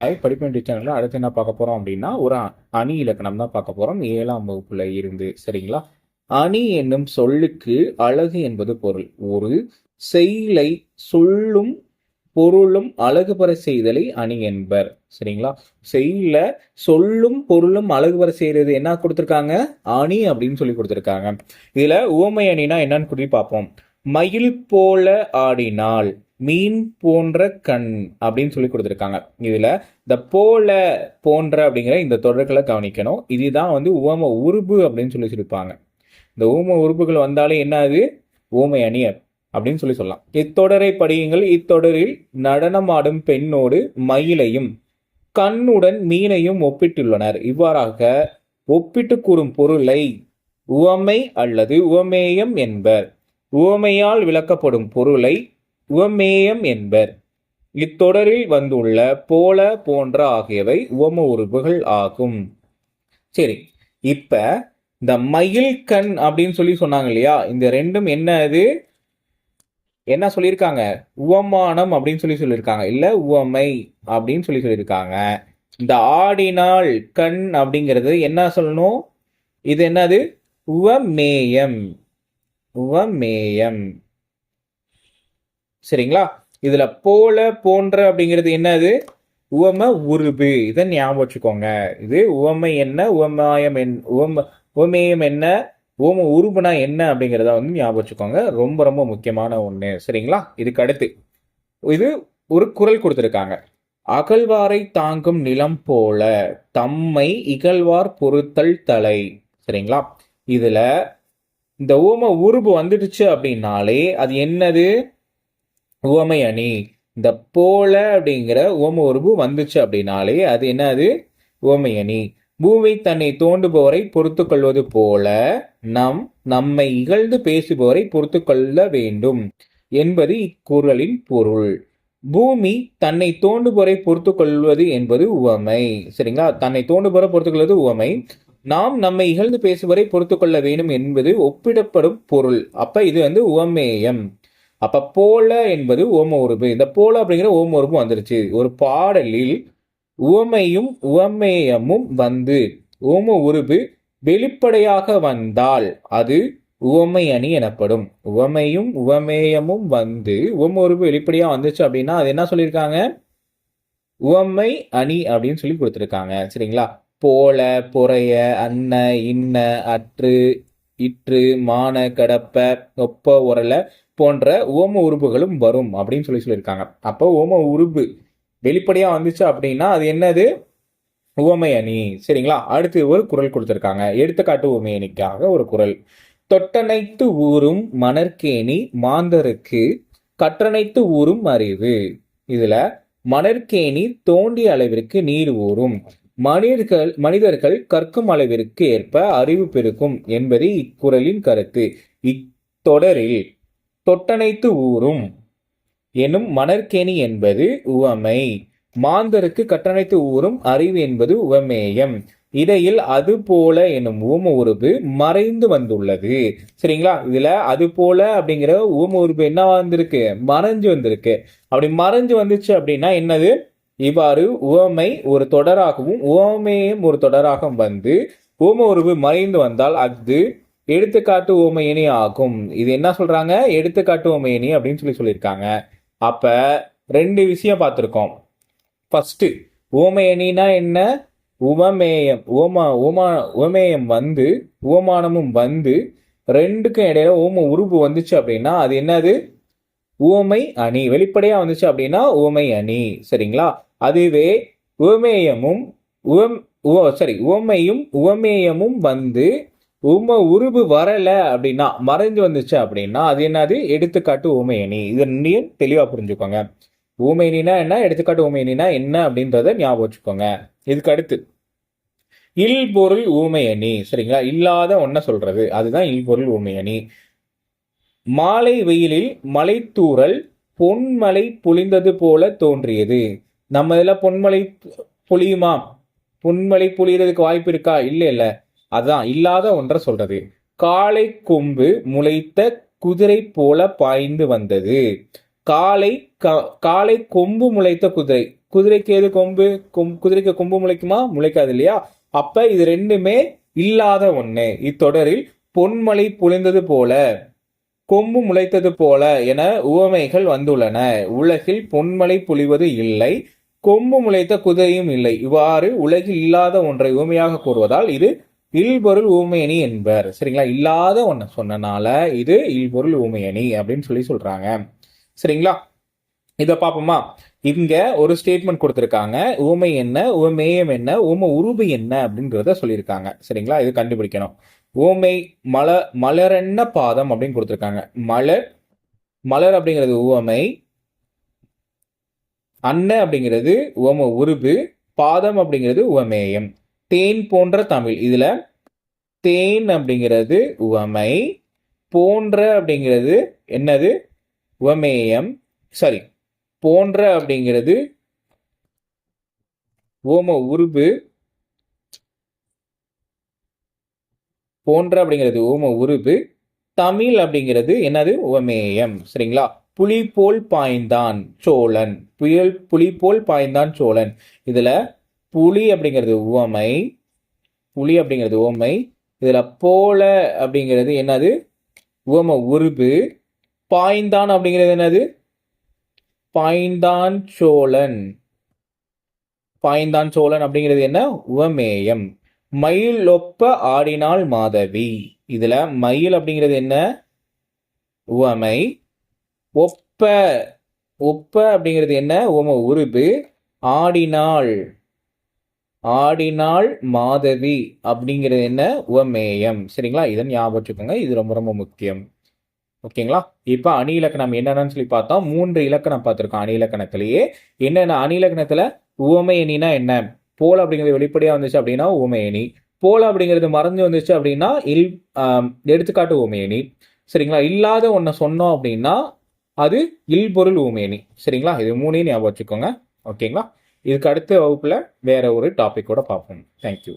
படிப்பு சேனலில் அடுத்து என்ன பார்க்க போகிறோம் அப்படின்னா ஒரு அணி இலக்கணம் தான் பார்க்க போகிறோம் ஏழாம் வகுப்பில் இருந்து சரிங்களா? அணி என்னும் சொல்லுக்கு அழகு என்பது பொருள். ஒரு செயலை சொல்லும் பொருளும் அழகுபர செய்தலை அணி என்பர். சரிங்களா? செயல சொல்லும் பொருளும் அழகுபர செய்கிறது செய்யறது என்ன கொடுத்துருக்காங்க? அணி அப்படின்னு சொல்லி கொடுத்துருக்காங்க. இதுல உவமை அணினா என்னன்னு கூட்டி பார்ப்போம். மயில் போல ஆடினால் மீன் போன்ற கண் அப்படின்னு சொல்லி கொடுத்துருக்காங்க. இதில் இந்த போல போன்ற அப்படிங்கிற இந்த தொடர்களை கவனிக்கணும். இதுதான் வந்து உவம உருபு அப்படின்னு சொல்லி சொல்லியிருப்பாங்க. இந்த ஊம உறுப்புகள் வந்தாலே என்ன அது ஊமை அணியர் அப்படின்னு சொல்லி சொல்லலாம். இத்தொடரை படியுங்கள். இத்தொடரில் நடனமாடும் பெண்ணோடு மயிலையும் கண்ணுடன் மீனையும் ஒப்பிட்டுள்ளனர். இவ்வாறாக ஒப்பிட்டு கூறும் பொருளை உவமை அல்லது உவமேயம் என்பர். உவமையால் விளக்கப்படும் பொருளை உவமேயம் என்பர். இத்தொடரில் வந்துள்ள போல போன்ற ஆகியவை உவம உறுப்புகள் ஆகும். சரி இப்ப இந்த மயில் கண் அப்படின்னு சொல்லி சொன்னாங்க இல்லையா? இந்த ரெண்டும் என்ன அது என்ன சொல்லியிருக்காங்க? உவமானம் அப்படின்னு சொல்லி சொல்லியிருக்காங்க. இல்ல உவமை அப்படின்னு சொல்லி சொல்லியிருக்காங்க. இந்த ஆடினால் கண் அப்படிங்கிறது என்ன சொல்லணும்? இது என்னது? உவமேயம். உவமேயம். சரிங்களா? இதுல போல போன்ற அப்படிங்கிறது என்னது? உவம உருபு. இதை ஞாபகம் வச்சுக்கோங்க. இது உவமை என்ன உவமாயம் என் உவம உவமேயம் என்ன உவம உருபுனா என்ன அப்படிங்கிறத வந்து ஞாபகம் வச்சுக்கோங்க. ரொம்ப ரொம்ப முக்கியமான ஒன்று சரிங்களா? இதுக்கு அடுத்து. இது ஒரு குரல் கொடுத்துருக்காங்க. அகழ்வாரை தாங்கும் நிலம் போல தம்மை இகழ்வார் பொறுத்தல் தலை. சரிங்களா? இதுல இந்த உவம உருபு வந்துடுச்சு அப்படின்னாலே அது என்னது? உவமை அணி. இந்த போல அப்படிங்கிற உவம உருபு வந்துச்சு அப்படின்னாலே அது என்னது? உவமை அணி. பூமி தன்னை தோண்டுபவரை பொறுத்து கொள்வது போல நம் நம்மை இகழ்ந்து பேசுபவரை பொறுத்து கொள்ள வேண்டும் என்பது இக்குறளின் பொருள். பூமி தன்னை தோண்டுபவரை பொறுத்து கொள்வது என்பது உவமை. சரிங்களா? தன்னை தோண்டுபவரை பொறுத்து கொள்வது உவமை. நாம் நம்மை இகழ்ந்து பேசுவரை பொறுத்து கொள்ள வேண்டும் என்பது ஒப்பிடப்படும் பொருள். அப்ப இது வந்து உவமேயம். அப்போ போல என்பது ஓம உறுப்பு. இந்த போல அப்படிங்கிற ஓம உறுப்பு வந்துருச்சு. ஒரு பாடலில் உவமையும் உவமேயமும் வந்து ஓம உறுப்பு வெளிப்படையாக வந்தால் அது உவமை அணி எனப்படும். உவமையும் உவமேயமும் வந்து உவம உறுப்பு வெளிப்படையாக வந்துச்சு அப்படின்னா அது என்ன சொல்லியிருக்காங்க? உவமை அணி அப்படின்னு சொல்லி கொடுத்துருக்காங்க. சரிங்களா? போல பொறைய அன்ன இன்ன அற்று இற்று மான கடப்ப ஒப்ப உரல போன்ற ஓம உறுப்புகளும் வரும் அப்படின்னு சொல்லி சொல்லியிருக்காங்க. அப்போ ஓம உறுப்பு வெளிப்படையாக வந்துச்சு அப்படின்னா அது என்னது? உவமை அணி. சரிங்களா? அடுத்து ஒரு குரல் கொடுத்துருக்காங்க. எடுத்துக்காட்டு உவமை அணிக்காக ஒரு குரல். தொட்டனைத்து ஊறும் மணற்கேணி மாந்தருக்கு கற்றனைத்து ஊறும் அறிவு. இதுல மணற்கேணி தோண்டிய அளவிற்கு நீர் ஊறும். மனிதர்கள் மனிதர்கள் கற்கும் அளவிற்கு ஏற்ப அறிவு பெருக்கும் என்பது இக்குறளின் கருத்து. இத்தொடரில் தொட்டனைத்து ஊறும். எனும் மணற்கேணி என்பது உவமை. மாந்தருக்கு கட்டணைத்து ஊறும் அறிவு என்பது உவமேயம். இடையில் அது போல எனும் ஊம உருபு மறைந்து வந்துள்ளது. சரிங்களா? இதுல அது போல அப்படிங்கிற ஊம உருபு என்ன வந்திருக்கு? மறைஞ்சு வந்திருக்கு. அப்படி மறைஞ்சு வந்துச்சு அப்படின்னா என்னது? இவ்வாறு உவமை ஒரு தொடராகவும் உவமேயம் ஒரு தொடராகவும் வந்து ஊம உருவு மறைந்து வந்தால் அது எடுத்துக்காட்டு ஓமையணி ஆகும். இது என்ன சொல்றாங்க? எடுத்துக்காட்டு ஓமையணி அப்படின்னு சொல்லி சொல்லியிருக்காங்க. அப்ப ரெண்டு விஷயம் பார்த்துருக்கோம். ஃபர்ஸ்ட் ஓமையணினா என்ன? உவமேயம். ஓமா ஓமா உவமேயம் வந்து உவமானமும் வந்து ரெண்டுக்கும் இடையில ஓம உருபு வந்துச்சு அப்படின்னா அது என்னது? உவமை அணி. வெளிப்படையா வந்துச்சு அப்படின்னா உவமை அணி. சரிங்களா? அதுவே உவமேயமும் உவம் உவ சாரி உவமையும் உவமேயமும் வந்து உம உருபு வரல அப்படின்னா மறைஞ்சு வந்துச்சு அப்படின்னா அது என்னது? எடுத்துக்காட்டு ஊமையணி இது நீயும் தெளிவா புரிஞ்சுக்கோங்க. ஊமையணினா என்ன? எடுத்துக்காட்டு ஊமையணினா என்ன அப்படின்றத ஞாபகம் வச்சுக்கோங்க. இதுக்கு அடுத்து இல் பொருள் ஊமையணி சரிங்களா? இல்லாத ஒன்ன சொல்றது. அதுதான் இல் பொருள் ஊமையணி மாலை வெயிலில் மலைத்தூறல் பொன்மலை பொழிந்தது போல தோன்றியது. நம்ம இதில் பொன்மலை பொழியுமா? பொன்மலை பொழியறதுக்கு வாய்ப்பு இருக்கா? இல்லை இல்லை அதான் இல்லாத ஒன்றை சொல்றது. காளை கொம்பு முளைத்த குதிரை போல பாய்ந்து வந்தது. காளை காளை கொம்பு முளைத்த குதிரை. குதிரைக்கு எது கொம்பு? கொம் குதிரைக்கு கொம்பு முளைக்குமா? முளைக்காது இல்லையா? அப்ப இது ரெண்டுமே இல்லாத ஒண்ணு. இத்தொடரில் பொன்மலை பொழிந்தது போல கொம்பு முளைத்தது போல என உவமைகள் வந்துள்ளன. உலகில் பொன்மலை பொழிவது இல்லை கொம்பு முளைத்த குதிரையும் இல்லை. இவ்வாறு உலகில் இல்லாத ஒன்றை உவமையாக கூறுவதால் இது இல்பொருள் ஊமையணி என்பர். சரிங்களா? இல்லாத ஒன்று சொன்னனால இது இல்பொருள் ஊமையணி அப்படின்னு சொல்லி சொல்றாங்க. சரிங்களா? இதை பார்ப்போமா இங்க ஒரு ஸ்டேட்மெண்ட் கொடுத்துருக்காங்க. ஊமை என்ன ஊமேயம் என்ன ஊம உருபு என்ன அப்படின்றத சொல்லியிருக்காங்க. சரிங்களா? இது கண்டுபிடிக்கணும். ஊமை மல மலரென்ன பாதம் அப்படின்னு கொடுத்துருக்காங்க. மலர் மலர் அப்படிங்கிறது உவமை அன்ன அப்படிங்கிறது உவம உருபு பாதம் அப்படிங்கிறது உவமேயம் தேன் போன்ற தமிழ். இதில் தேன் அப்படிங்கிறது உவமை போன்ற அப்படிங்கிறது என்னது? உவமேயம். சாரி போன்ற அப்படிங்கிறது ஓம உருபு. போன்ற அப்படிங்கிறது ஓம உருபு. தமிழ் அப்படிங்கிறது என்னது? உவமேயம். சரிங்களா? புலி போல் பாய்ந்தான் சோழன். புயல் புலி போல் பாய்ந்தான் சோழன். இதில் புலி அப்படிங்கிறது உவமை. புலி அப்படிங்கிறது உவமை. இதில் போல அப்படிங்கிறது என்னது? உவம உருபு. பாய்ந்தான் அப்படிங்கிறது என்னது? பாய்ந்தான் சோழன். பாய்ந்தான் சோழன் அப்படிங்கிறது என்ன? உவமேயம். மயில் ஒப்ப ஆடினாள் மாதவி. இதில் மயில் அப்படிங்கிறது என்ன? உவமை. ஒப்ப ஒப்ப அப்படிங்கிறது என்ன? உவம உருபு. ஆடினாள் ஆடினாள் மாதவி அப்படிங்கிறது என்ன? உவமேயம். சரிங்களா? இதை ஞாபகம் வச்சுக்கோங்க. இது ரொம்ப ரொம்ப முக்கியம். ஓகேங்களா? இப்போ அணி இலக்கணம் என்னென்னு சொல்லி பார்த்தோம். மூன்று இலக்கணம் பார்த்துருக்கோம் அணி இலக்கணத்திலேயே. என்னென்ன? அணி இலக்கணத்தில் உவமை என்ன? போல் அப்படிங்கிறது வெளிப்படையாக வந்துச்சு அப்படின்னா உவமை போல் அப்படிங்கிறது மறைஞ்சு வந்துச்சு அப்படின்னா இல் எடுத்துக்காட்டு உவமை சரிங்களா? இல்லாத ஒன்றை சொன்னோம் அப்படின்னா அது இல்பொருள் ஊமேனி சரிங்களா? இது மூணையும் ஞாபகம் வச்சுக்கோங்க. ஓகேங்களா? இதுக்கு அடுத்த வகுப்பில் வேற ஒரு டாபிக் கூட பார்ப்போம். தேங்க்யூ